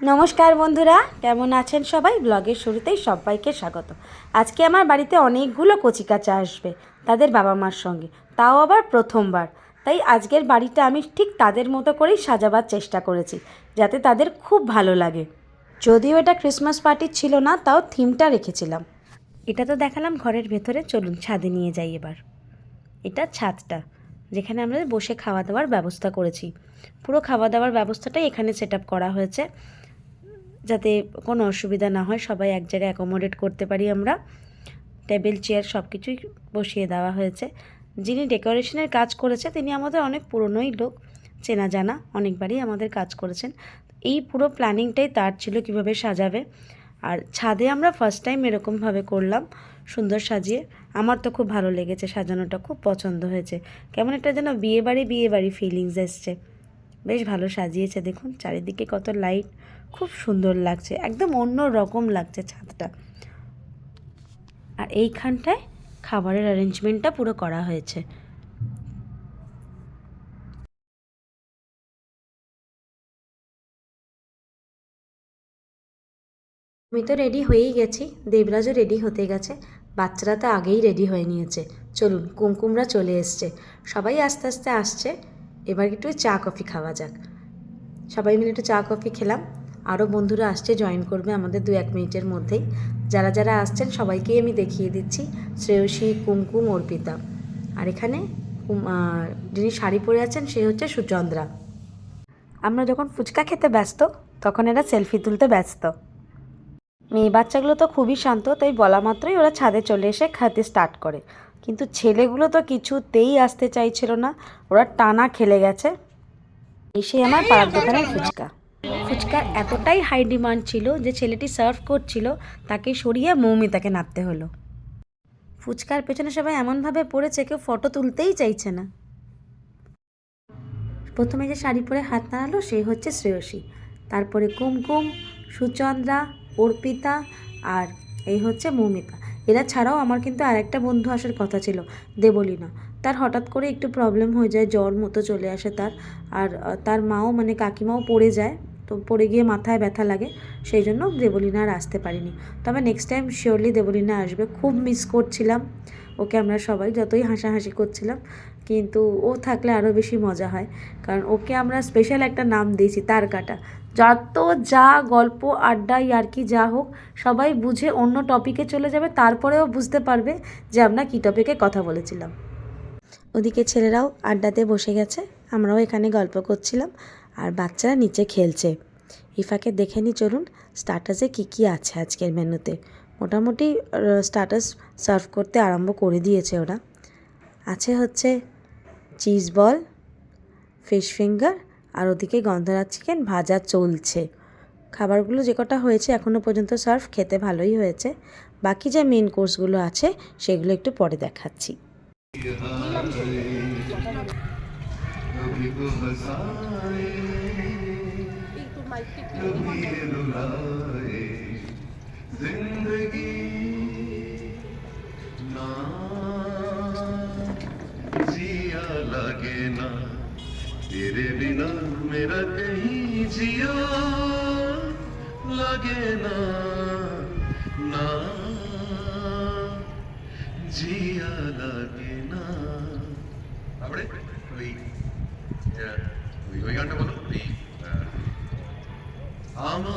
নমস্কার বন্ধুরা, কেমন আছেন সবাই? ব্লগের শুরুতেই সবাইকে স্বাগত। আজকে আমার বাড়িতে অনেকগুলো কচিকাচা আসবে তাদের বাবা মার সঙ্গে। তাও আবার প্রথমবার। তাই আজকের বাড়িটা আমি ঠিক তাদের মতো করেই সাজাবার চেষ্টা করেছি, যাতে তাদের খুব ভালো লাগে। যদিও এটা ক্রিসমাস পার্টির ছিল না, তাও থিমটা রেখেছিলাম। এটা তো দেখালাম ঘরের ভেতরে, চলুন ছাদে নিয়ে যাই এবার। এটা ছাদটা, যেখানে আমরা বসে খাওয়া দাওয়ার ব্যবস্থা করেছি। পুরো খাওয়া দাওয়ার ব্যবস্থাটাই এখানে সেট করা হয়েছে। যাতে কোনো অসুবিধা না হয়, সবাই এক জায়গায় অ্যাকোমোডেট করতে পারি আমরা। টেবিল চেয়ার সব কিছুই বসিয়ে দেওয়া হয়েছে। যিনি ডেকোরেশনের কাজ করেছে, তিনি আমাদের অনেক পুরনোই লোক, চেনা জানা, অনেকবারই আমাদের কাজ করেছেন। এই পুরো প্ল্যানিংটাই তার ছিল কীভাবে সাজাবে। আর ছাদে আমরা ফার্স্ট টাইম এরকমভাবে করলাম, সুন্দর সাজিয়ে। আমার তো খুব ভালো লেগেছে, সাজানোটা খুব পছন্দ হয়েছে। কেমন একটা যেন বিয়ে বাড়ি বিয়ে বাড়ি ফিলিংস এসছে। বেশ ভালো সাজিয়েছে। দেখুন, চারিদিকে কত লাইট খুব সুন্দর লাগছে, একদম অন্য রকম লাগছে ছাদটা। আর এইখানটায় খাবারের অ্যারেঞ্জমেন্টটা পুরো করা হয়েছে। আমি তো রেডি হয়েই গেছি, দেবরাজও রেডি হতে গেছে, বাচ্চারা তো আগেই রেডি হয়ে নিয়েছে। চলুন, কুমকুমরা চলে এসছে। সবাই আস্তে আস্তে আসছে। এবার একটু চা কফি খাওয়া যাক। সবাই মিলে একটু চা কফি খেলাম। আরও বন্ধুরা আসছে জয়েন করবে আমাদের দু এক মিনিটের মধ্যেই। যারা যারা আসছেন, সবাইকেই আমি দেখিয়ে দিচ্ছি। শ্রেয়সী, কুমকুম, অর্পিতা। আর এখানে যিনি শাড়ি পরে আছেন, সে হচ্ছে সুচন্দ্রা। আমরা যখন ফুচকা খেতে ব্যস্ত, তখন এরা সেলফি তুলতে ব্যস্ত। মেয়ে বাচ্চাগুলো তো খুবই শান্ত, তাই বলা মাত্রই ওরা ছাদে চলে এসে খেতে স্টার্ট করে। কিন্তু ছেলেগুলো তো কিছুতেই আসতে চাইছিল না। ওরা টানা খেলে গেছে। এসে আমার পাড়ার দোকানের ফুচকা। ফুচকার এতটাই হাই ডিমান্ড ছিল যে ছেলেটি সার্ভ করছিল, তাকে সরিয়ে মৌমিতাকে নামতে হলো। ফুচকার পেছনে সবাই এমনভাবে পড়েছে, কেউ ফটো তুলতেই চাইছে না। প্রথমে যে শাড়ি পরে হাত নাড়ালো, সে হচ্ছে শ্রেয়সী। তারপরে কুমকুম, সুচন্দ্রা, অর্পিতা আর এই হচ্ছে মৌমিতা। এরা ছাড়াও আমার কিন্তু আরেকটা বন্ধু আসার কথা ছিল, দেবলীনা। তার হঠাৎ করে একটু প্রবলেম হয়ে যায়, জ্বর মতো চলে আসে তার। আর তার মাও মানে কাকিমাও পড়ে যায়, তো পড়ে গিয়ে মাথায় ব্যথা লাগে, সেই জন্য দেবলীনা আর আসতে পারিনি। তবে নেক্সট টাইম শিওরলি দেবলীনা আসবে। খুব মিস করছিলাম। ওকে আমরা সবাই যতই হাসাহাসি করছিলাম, কিন্তু ও থাকলে আরও বেশি মজা হয়। কারণ ওকে আমরা স্পেশাল একটা নাম দিয়েছি, তার কাটা। যত যা গল্প আড্ডা ইয়ার্কি যা হোক, সবাই বুঝে অন্য টপিকে চলে যাবে, তারপরেও বুঝতে পারবে যে আমরা কী টপিকে কথা বলেছিলাম। ওদিকে ছেলেরাও আড্ডাতে বসে গেছে, আমরাও এখানে গল্প করছিলাম আর বাচ্চারা নিচে খেলছে। ইফাকে দেখে নি চলুন স্টার্টাসে কী কী আছে আজকের মেনুতে মোটামুটি স্টার্টাস সার্ভ করতে আরম্ভ করে দিয়েছে ওরা। আছে হচ্ছে চিজ বল ফিশ ফিঙ্গার আর ওদিকে গন্ধরাজ চিকেন ভাজা চলছে। খাবারগুলো যে কটা হয়েছে এখনও পর্যন্ত সার্ভ খেতে ভালোই হয়েছে। বাকি যে মেন কোর্সগুলো আছে সেগুলো একটু পরে দেখাচ্ছি। जिंदगी ना जिया लगे ना तेरे बिना मेरा कहीं जिया लगे ना ना जिया लगे না তারপরে ওই আহ, ওই ওই গানটা বলো ওই আহ, আমায়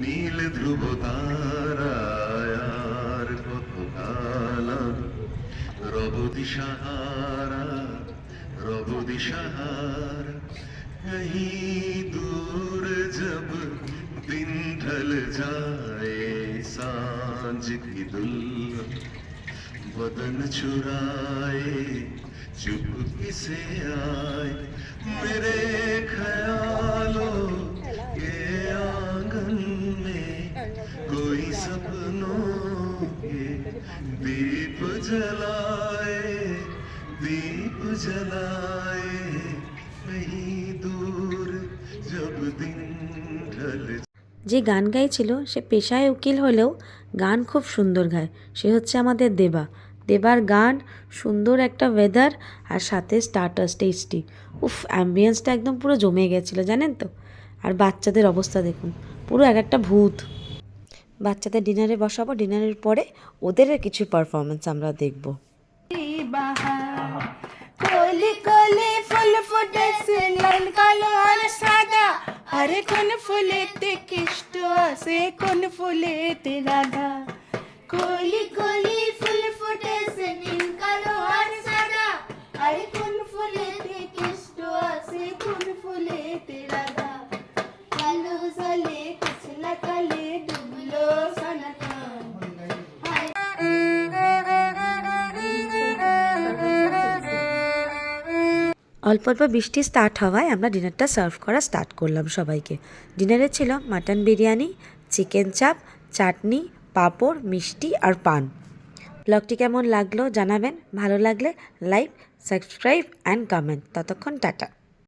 নীল ধ্রুব তারায় আর কত কাল আমি রব দিশাহারা রব दिशहारा कहीं दूर जब दिन ढल जाए सांझ की दुल्हन बदन चुराए चुपके से आए मेरे ख्यालों के कोई सपनों के दीप जलाए दीप जलाए नहीं दूर जब दिन ढल যে গান গাইছিল, সে পেশায় উকিল হলেও গান খুব সুন্দর গায়। সে হচ্ছে আমাদের দেবা। দেবার গান, সুন্দর একটা ওয়েদার আর সাথে স্টার্টার স্টেজটি উফ অ্যাম্বিয়েন্সটা একদম পুরো জমে গেছিল, জানেন তো? আর বাচ্চাদের অবস্থা দেখুন, পুরো এক একটা ভূত। বাচ্চাদের ডিনারে বসাবো, ডিনারের পরে ওদের কিছু পারফরমেন্স আমরা দেখব। কলি কলি ফুল ফুটেছে লাল কালো আর সাদা। আরে কোন ফুলেতে কৃষ্ট আছে, কোন ফুলেতে রাধা। কলি কলি অল্প অল্প বৃষ্টি স্টার্ট হওয়ায় আমরা ডিনারটা সার্ভ করা স্টার্ট করলাম সবাইকে। ডিনারে ছিল মাটন বিরিয়ানি চিকেন চাপ চাটনি পাঁপড়, মিষ্টি আর পান। ব্লগটি কেমন লাগল জানাবেন, ভালো লাগলে লাইক সাবস্ক্রাইব অ্যান্ড কমেন্ট ততক্ষণ টাটা।